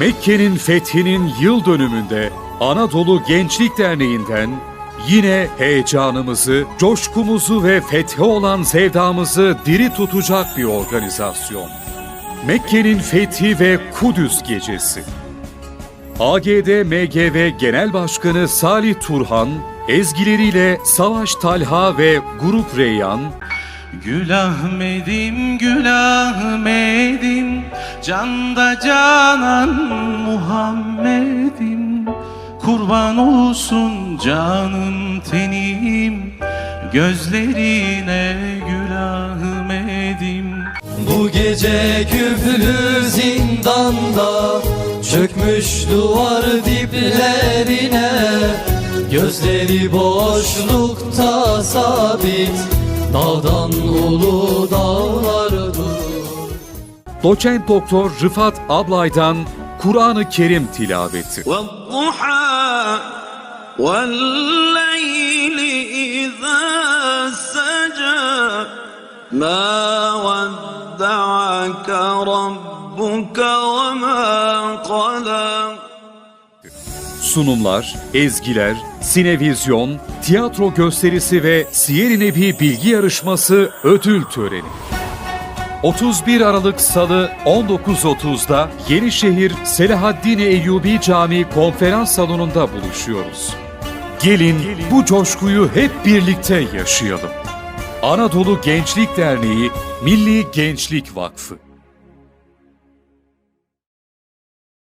Mekke'nin fethinin yıl dönümünde Anadolu Gençlik Derneği'nden yine heyecanımızı, coşkumuzu ve fethe olan sevdamızı diri tutacak bir organizasyon. Mekke'nin fethi ve Kudüs Gecesi. AGD MGV Genel Başkanı Salih Turhan, ezgileriyle Savaş Talha ve Grup Reyyan, Gül Ahmet'im, Gül Ahmet'im Canda canan Muhammed'im. Kurban olsun canım tenim Gözlerine Gül Ahmet'im. Bu gece küflü zindanda Çökmüş duvar diplerine Gözleri boşlukta sabit Dağdan ulu dağlar durur Doçent Doktor Rıfat Ablay'dan Kur'an-ı Kerim tilaveti. والضحى والليل إذا سجى ما ودعك ربك وما قلى Sunumlar, ezgiler, sinevizyon, tiyatro gösterisi ve Siyer-i Nebi bilgi yarışması ödül töreni. 31 Aralık Salı 19.30'da Yenişehir Selahaddin Eyyubi Camii Konferans Salonu'nda buluşuyoruz. Gelin bu coşkuyu hep birlikte yaşayalım. Anadolu Gençlik Derneği Milli Gençlik Vakfı